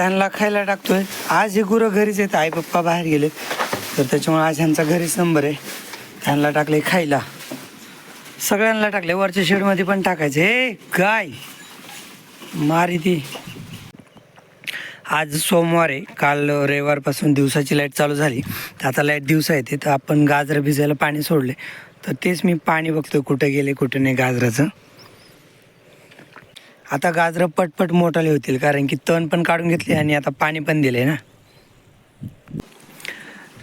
त्यांना खायला टाकतोय. आज हे गुरं घरीच आहेत आई पप्पा बाहेर गेले तर त्याच्यामुळे आज ह्यांचा घरीच नंबर आहे. त्यांना टाकले खायला. सगळ्यांना टाकले. वरच्या शेडमध्ये पण टाकायचे. हे काय मारी ती. आज सोमवार आहे. काल रविवारपासून दिवसाची लाइट चालू झाली. तर आता लाइट दिवसा येते. तर आपण गाजरं भिजायला पाणी सोडले. तर तेच मी पाणी बघतोय कुठं गेले कुठे नाही गाजराचं. आता गाजरं पटपट मोठाले होतील कारण की तण पण काढून घेतले आणि आता पाणी पण दिले ना.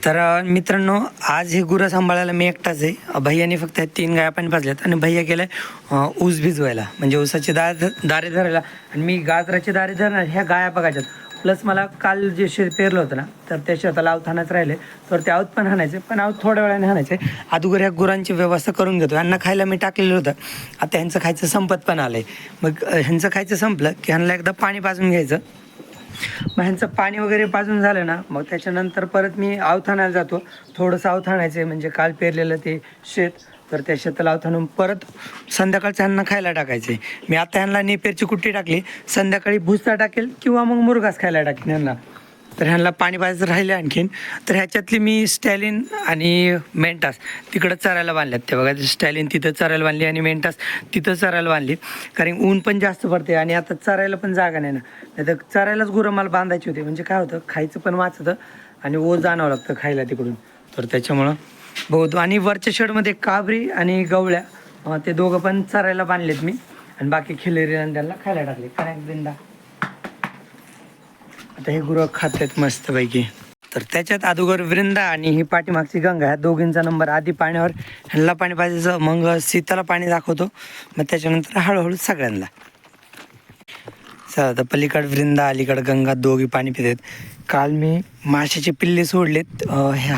तर मित्रांनो आज हे गुरं सांभाळायला मी एकटाच आहे. भैयाने फक्त ह्या तीन गाया पाणी पाजल्यात आणि भैया गेलाय ऊस भिजवायला. म्हणजे ऊसाचे दार दारे धरायला. आणि मी गाजराचे दारे धरणार ह्या गाया बघायच्यात. प्लस मला काल जे शेत पेरलं होतं ना तर त्या शेताला आऊत हाणायचं राहिले. तर ते आऊत पण हाणायचे पण आऊत थोड्या वेळाने हाणायचे अगोदर ह्या गुरांची व्यवस्था करून घेतो. यांना खायला मी टाकलेलं होतं. आता ह्यांचं खायचं संपत पण आलंय. मग ह्यांचं खायचं संपलं की ह्यांना एकदा पाणी पाजून घ्यायचं. मग ह्यांचं पाणी वगैरे पाजून झालं ना मग त्याच्यानंतर परत मी आवथाणाला जातो. थोडंसं आवथाणायचं आहे म्हणजे काल पेरलेलं ते शेत. तर त्या शेताला आवथाणून परत संध्याकाळचं ह्यांना खायला टाकायचं. आहे मी आता ह्यांना नेपेरची कुट्टी टाकली. संध्याकाळी भुसा टाकेल किंवा मग मुरगास खायला टाकेन ह्यांना. तर ह्यांना पाणी पाजायचं राहिले आणखीन. तर ह्याच्यातली मी स्टॅलिन आणि मेंटास तिकडं चरायला बांधल्यात. ते बघा स्टॅलिन तिथं चरायला बांधली आणि मेंटास तिथं चरायला बांधली. कारण ऊन पण जास्त पडते आणि आता चरायला पण जागा नाही ना. नाही तर चरायलाच गुरं मला बांधायची होती. म्हणजे काय होतं खायचं पण वाचतं आणि ओझ आणावं लागतं खायला तिकडून. तर त्याच्यामुळं बहुत. आणि वरच्या शेडमध्ये काबरी आणि गवळ्या ते दोघं पण चरायला बांधलेत मी. आणि बाकी खिलेरी आणि त्यांना खायला टाकले. कारण बिंदा. आता हे गुरं खातात मस्तपैकी. तर त्याच्यात अगोदर वृंदा आणि ही पाठीमागची गंगा ह्या दोघींचा नंबर आधी पाण्यावर ह्यांना पाणी पाजायचं मग सीताला पाणी दाखवतो. मग त्याच्यानंतर हळूहळू सगळ्यांना. चला आता पलीकड वृंदा अलीकड गंगा दोघी पाणी पितात. काल मी माशाचे पिल्ले सोडलेत हे ह्या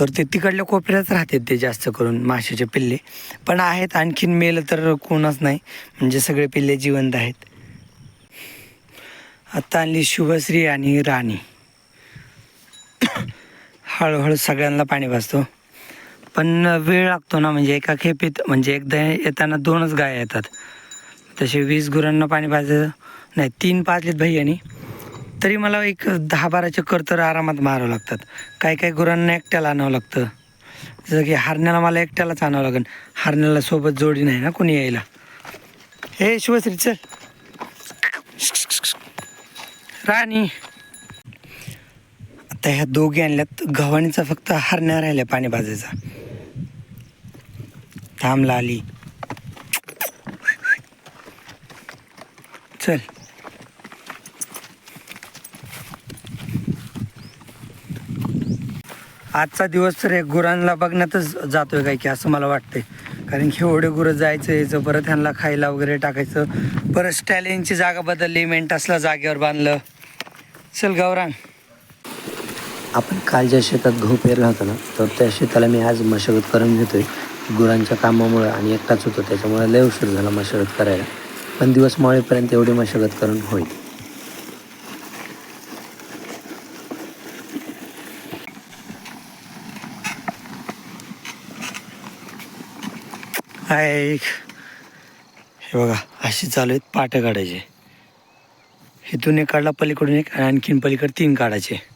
तर ते तिकडल्या कोपऱ्यात राहतात ते जास्त करून माशाचे पिल्ले. पण आहेत आणखीन मेलं तर कोणच नाही. म्हणजे सगळे पिल्ले जिवंत आहेत. आत्ता आणली शुभश्री आणि राणी. हळूहळू सगळ्यांना पाणी भासतो. पण वेळ लागतो ना म्हणजे एका खेपीत म्हणजे एकदा येताना दोनच गाय येतात. तसे वीस गुरांना पाणी भाजायचं. नाही तीन पाजलेत भैयानी. तरी मला एक दहा बारा चक्कर तर आरामात मारावं लागतात. काही काही गुरांना एकट्याला आणावं लागतं. जसं की हारण्याला मला एकट्यालाच आणावं लागेल. हारण्याला सोबत जोडी नाही ना कोणी यायला. हे शिवश्री चल. राणी. आता ह्या दोघी आणल्यात. गव्हाणीचा फक्त हरण्या राहिल्या पाणी भाजायचा. थांबला आली. चल. आजचा दिवस तर एक गुरांना बघण्यातच जातोय काय की असं मला वाटतंय. कारण की एवढे गुरं जायचं यायचं परत ह्यांना खायला वगैरे टाकायचं. परत स्टॅलिनची जागा बदलली मेंटासला जागेवर बांधलं. चल गौरांग. आपण काल ज्या शेतात गहू पेरला होता ना तर त्या शेताला मी आज मशागत करून घेतोय. गुरांच्या कामामुळं आणि एकटाच होतो त्याच्यामुळे लय उशीर झाला मशागत करायला. पण दिवस माळेपर्यंत एवढी मशागत करून होईल. ऐक. हे बघा अशी चालू आहेत पाट्या काढायचे. इथून एक काढला पलीकडून एक आणखीन पलीकडे तीन काढायचे.